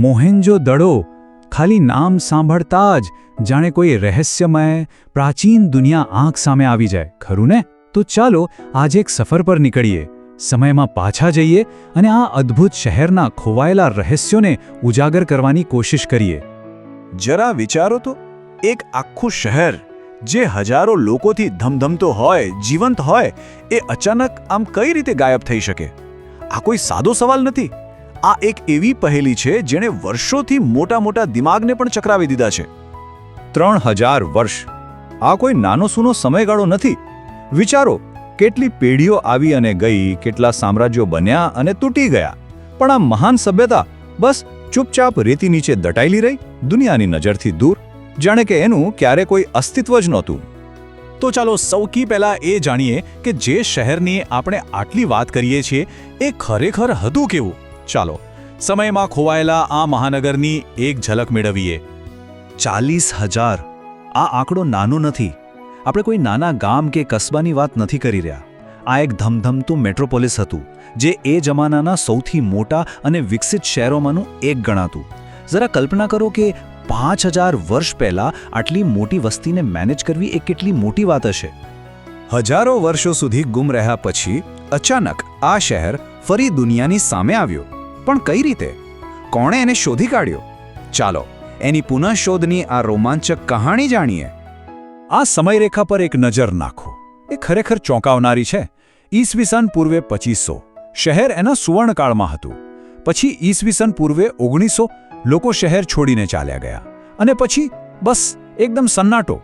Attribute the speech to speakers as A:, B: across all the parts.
A: મોહેન્જો દડો, ખાલી નામ સાંભળતા જ જાણે કોઈ રહસ્યમય પ્રાચીન દુનિયા આંખ સામે આવી જાય. ખરું ને? તો ચાલો આજે એક સફર પર નીકળીએ. સમયમાં પાછા જઈએ અને આ અદ્ભુત શહેરના ખોવાયેલા રહસ્યોને ઉજાગર કરવાની કોશિશ કરીએ.
B: જરા વિચારો તો. એક આખું શહેર જે હજારો લોકોથી ધમધમતો હોય, જીવંત હોય, એ અચાનક આમ કઈ રીતે ગાયબ થઈ શકે? આ કોઈ સાદો સવાલ નથી. આ એક એવી પહેલી છે જેણે વર્ષોથી મોટા મોટા દિમાગને પણ ચકરાવી દીધા છે. ત્રણ હજાર વર્ષ. આ કોઈ નાનો સૂનો સમયગાળો નથી. વિચારો, કેટલી પેઢીઓ આવી અને ગઈ, કેટલા સામ્રાજ્યો બન્યા અને તૂટી ગયા. પણ આ મહાન સભ્યતા બસ ચૂપચાપ રેતી નીચે દટાયેલી રહી, દુનિયાની નજરથી દૂર. જાણે કે એનું ક્યારે કોઈ અસ્તિત્વ જ નહોતું. તો ચાલો સૌથી પહેલા એ જાણીએ કે જે શહેરની આપણે આટલી વાત કરીએ છીએ, એ ખરેખર હતું કેવું? ચાલો, સમયમાં ખોવાયેલા આ મહાનગરની એક ઝલક મેળવીએ. ચાલીસ હજાર. આ આંકડો નાનો નથી. આપણે કોઈ નાના ગામ કે કસ્બાની વાત નથી કરી રહ્યા. આ એક ધમધમતું મેટ્રોપોલિસ હતું, જે એ જમાનાના સૌથી મોટા અને વિકસિત શહેરોમાંનું એક ગણાતું. જરા કલ્પના કરો કે પાંચ હજાર વર્ષ પહેલાં આટલી મોટી વસ્તીને મેનેજ કરવી એ કેટલી મોટી વાત હશે. હજારો વર્ષો સુધી ગુમ રહ્યા પછી અચાનક આ શહેર ફરી દુનિયાની સામે આવ્યો. પણ કઈ રીતે? કોણે એને શોધી કાઢ્યો? ચાલો, એની પુનઃશોધની આ રોમાંચક કહાણી જાણીએ. આ સમયરેખા પર એક નજર નાખો. એ ખરેખર ચોંકાવનારી છે. ઈસવીસન પૂર્વે પચીસો. શહેર એના સુવર્ણકાળમાં હતું. પછી ઈસવીસન પૂર્વે ઓગણીસો. લોકો શહેર છોડીને ચાલ્યા ગયા. અને પછી, બસ, એકદમ સન્નાટો.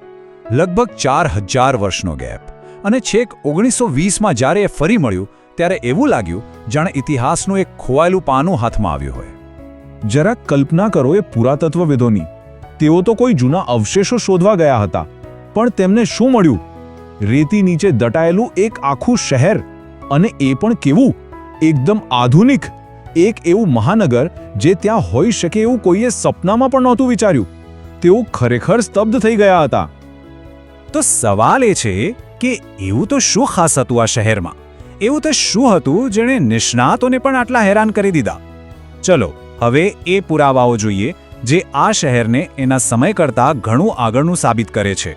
B: લગભગ ચાર હજાર વર્ષનો ગેપ. અને છેક ઓગણીસો વીસમાં જ્યારે એ ફરી મળ્યું ત્યારે એવું લાગ્યું જાણે ઇતિહાસનું એક ખોવાયેલું પાનું હાથમાં આવ્યું હોય.
C: જરાક કલ્પના કરો એ પુરાતત્વવિદોની. તેઓ તો કોઈ જૂના અવશેષો શોધવા ગયા હતા, પણ તેમને શું મળ્યું? રેતી નીચે દટાયેલું એક આખું શહેર, અને એ પણ કેવું? એકદમ આધુનિક, એક એવું મહાનગર જે ત્યાં હોઈ શકે એવું કોઈએ સપનામાં પણ નહોતું વિચાર્યું. તેઓ ખરેખર સ્તબ્ધ થઈ ગયા હતા.
A: તો સવાલ એ છે કે એવું તો શું ખાસ હતું આ શહેરમાં? એવું તો શું હતું જેણે નિષ્ણાતોને પણ આટલા હેરાન કરી દીધા? ચલો, હવે એ પુરાવાઓ જોઈએ જે આ શહેરને એના સમય કરતાં ઘણું આગળનું સાબિત કરે છે.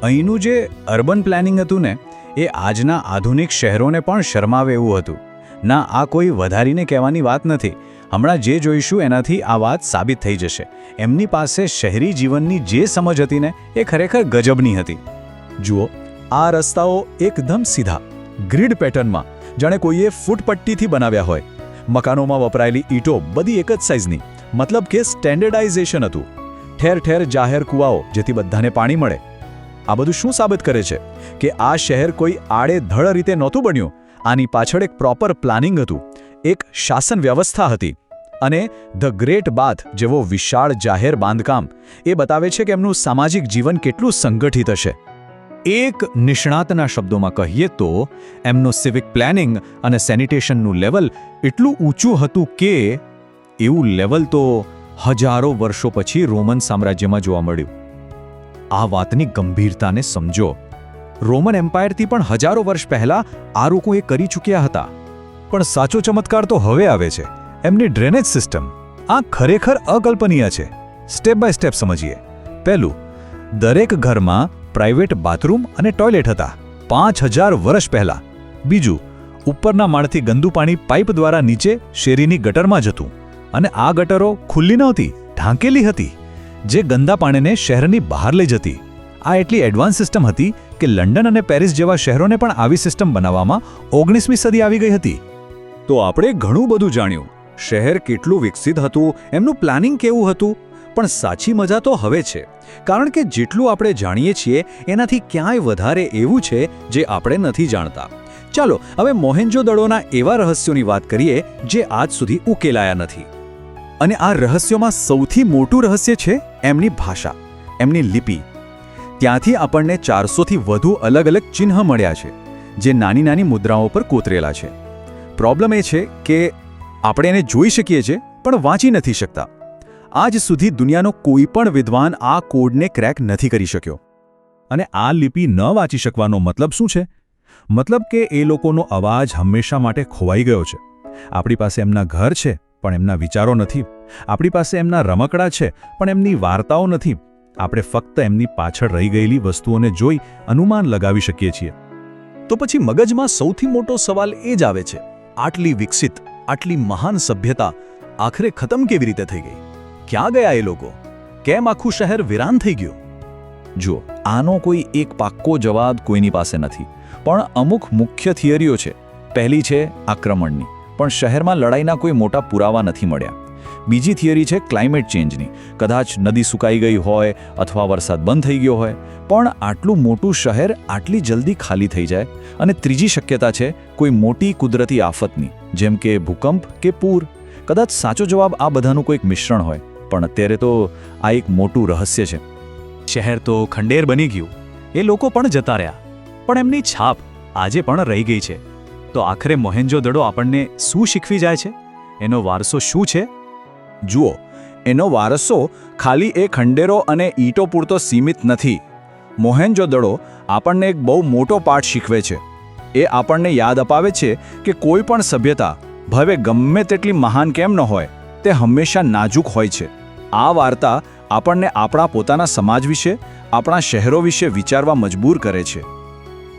A: અહીંનું જે અર્બન પ્લાનિંગ હતું ને, એ આજના આધુનિક શહેરોને પણ શરમાવે એવું હતું. ના, આ કોઈ વધારીને કહેવાની વાત નથી. હમણાં જે જોઈશું એનાથી આ વાત સાબિત થઈ જશે. એમની પાસે શહેરી જીવનની જે સમજ હતી ને, એ ખરેખર ગજબની હતી. જુઓ, આ રસ્તાઓ એકદમ સીધા. ગ્રીડ પેટર્નમાં, જાણે કોઈએ ફૂટપટ્ટીથી બનાવ્યા હોય. મકાનોમાં વપરાયેલી ઈંટો બધી એક જ સાઇઝની મતલબ કે સ્ટેન્ડર્ડાઇઝેશન હતું. ઠેર ઠેર જાહેર કૂવાઓ, જેથી બધાને પાણી મળે. આ બધું શું સાબિત કરે છે? કે આ શહેર કોઈ આડેધડ રીતે નહોતું બન્યું, આની પાછળ એક પ્રોપર પ્લાનિંગ હતું, એક શાસન વ્યવસ્થા હતી. અને ધ ગ્રેટ બાથ જેવો વિશાળ જાહેર બાંધકામ, એ બતાવે છે કે એમનું સામાજિક જીવન કેટલું સંગઠિત હશે. એક નિષ્ણાતના શબ્દોમાં કહીએ તો, એમનું સિવિક પ્લાનિંગ અને સેનિટેશનનું લેવલ એટલું ઊંચું હતું કે, એવું લેવલ તો હજારો વર્ષો પછી રોમન સામ્રાજ્યમાં જોવા મળ્યું. આ વાતની ગંભીરતાને સમજો. રોમન એમ્પાયરથી પણ હજારો વર્ષ પહેલા આ લોકો એ કરી ચૂક્યા હતા. પણ સાચો ચમત્કાર તો હવે આવે છે. એમની ડ્રેનેજ સિસ્ટમ આ ખરેખર અકલ્પનીય છે. સ્ટેપ બાય સ્ટેપ સમજીએ. પહેલું, દરેક ઘરમાં પ્રાઇવેટ બાથરૂમ અને ટોયલેટ હતા. પાંચ હજાર વર્ષ પહેલાં. બીજું, ઉપરના માળથી ગંદુ પાણી પાઇપ દ્વારા નીચે શેરીની ગટરમાં જતું અને આ ગટરો ખુલ્લી નહોતી, ઢાંકેલી હતી, જે ગંદા પાણીને શહેરની બહાર લઈ જતી. આ એટલી એડવાન્સ સિસ્ટમ હતી કે લંડન અને પેરિસ જેવા શહેરોને પણ આવી સિસ્ટમ બનાવવામાં ઓગણીસમી સદી આવી ગઈ હતી. તો આપણે ઘણું બધું જાણ્યું. શહેર કેટલું વિકસિત હતું, એમનું પ્લાનિંગ કેવું હતું? પણ સાચી મજા તો હવે છે. કારણ કે જેટલું આપણે જાણીએ છીએ, એનાથી ક્યાંય વધારે એવું છે જે આપણે નથી જાણતા. ચાલો, હવે મોહેન્જો દળોના એવા રહસ્યોની વાત કરીએ, જે આજ સુધી ઉકેલાયા નથી. અને આ રહસ્યોમાં સૌથી મોટું રહસ્ય છે એમની ભાષા, એમની લિપિ. ત્યાંથી આપણને ચારસોથી વધુ અલગ અલગ ચિહ્ન મળ્યા છે, જે નાની નાની મુદ્રાઓ પર કોતરેલા છે. પ્રોબ્લેમ એ છે કે આપણે એને જોઈ શકીએ છીએ, પણ વાંચી નથી શકતા. આજ સુધી દુનિયાનો કોઈ પણ વિદ્વાન આ કોડને ક્રેક નથી કરી શક્યો.
C: અને આ લિપિ ન વાંચી શકવાનો મતલબ શું છે? મતલબ કે એ લોકોનો અવાજ હંમેશા માટે ખોવાઈ ગયો છે. આપણી પાસે એમના ઘર છે, પણ એમના વિચારો નથી. આપણી પાસે એમના રમકડા છે, પણ એમની વાર્તાઓ નથી. આપણે ફક્ત એમની પાછળ રહી ગયેલી વસ્તુઓને જોઈ અનુમાન લગાવી શકીએ છીએ.
A: તો પછી મગજમાં સૌથી મોટો સવાલ એ જ આવે છે, આટલી વિકસિત, આટલી મહાન સભ્યતા આખરે ખતમ કેવી રીતે થઈ ગઈ? ક્યાં ગયા એ લોકો? કેમ આખું શહેર વિરાન થઈ ગયું? જુઓ, આનો કોઈ એક પાક્કો જવાબ કોઈની પાસે નથી. પણ અમુક મુખ્ય થિયરીઓ છે. પહેલી છે આક્રમણની. પણ શહેરમાં લડાઈના કોઈ મોટા પુરાવા નથી મળ્યા. બીજી થિયરી છે ક્લાઇમેટ ચેન્જની. કદાચ નદી સુકાઈ ગઈ હોય અથવા વરસાદ બંધ થઈ ગયો હોય. પણ આટલું મોટું શહેર આટલી જલ્દી ખાલી થઈ જાય. અને ત્રીજી શક્યતા છે કોઈ મોટી કુદરતી આફતની. જેમ કે ભૂકંપ કે પૂર. કદાચ સાચો જવાબ આ બધાનું કોઈક મિશ્રણ હોય. પણ અત્યારે તો આ એક મોટું રહસ્ય છે. શહેર તો ખંડેર બની ગયું. એ લોકો પણ જતા રહ્યા. પણ એમની છાપ આજે પણ રહી ગઈ છે. તો આખરે મોહેન્જો દડો આપણને શું શીખવી જાય છે? એનો વારસો શું છે? જુઓ, એનો વારસો ખાલી એ ખંડેરો અને ઈંટો પૂરતો સીમિત નથી. મોહેન્જો દડો આપણને એક બહુ મોટો પાઠ શીખવે છે. એ આપણને યાદ અપાવે છે કે કોઈ પણ સભ્યતા, ભવે ગમે તેટલી મહાન કેમ ન હોય. તે હંમેશા નાજુક હોય છે. આ વાર્તા આપણને આપણા પોતાના સમાજ વિશે, આપણા શહેરો વિશે વિચારવા મજબૂર કરે છે.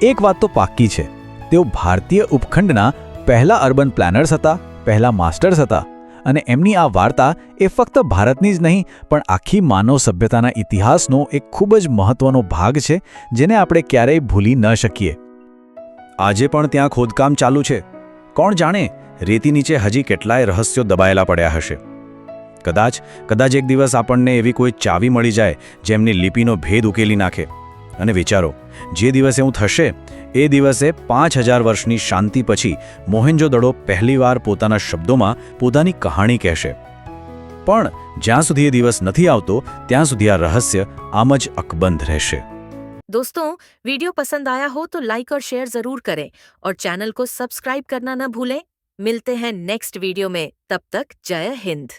A: એક વાત તો પાક્કી છે. તેઓ ભારતીય ઉપખંડના પહેલા અર્બન પ્લાનર્સ હતા, પહેલા માસ્ટર્સ હતા અને એમની આ વાર્તા એ ફક્ત ભારતની જ નહીં, પણ આખી માનવ સભ્યતાના ઇતિહાસનો એક ખૂબ જ મહત્વનો ભાગ છે, જેને આપણે ક્યારેય ભૂલી ન શકીએ. આજે પણ ત્યાં ખોદકામ ચાલુ છે. કોણ જાણે રેતી નીચે હજી કેટલાય રહસ્યો દબાયેલા પડ્યા હશે કદાચ કદાચ એક દિવસ આપણને એવી કોઈ ચાવી મળી જાય જેમની લિપિનો ભેદ ઉકેલી નાખે અને વિચારો જે દિવસે એવું થશે એ દિવસે પાંચ હજાર વર્ષની શાંતિ પછી મોહેન્જો દડો પહેલીવાર પોતાના શબ્દોમાં પોતાની કહાણી કહેશે પણ જ્યાં સુધી એ દિવસ નથી આવતો ત્યાં સુધી આ રહસ્ય આમ જ અકબંધ રહેશે
D: दोस्तों वीडियो पसंद आया हो तो लाइक और शेयर जरूर करें और चैनल को सब्सक्राइब करना न भूलें मिलते हैं नेक्स्ट वीडियो में तब तक जय हिंद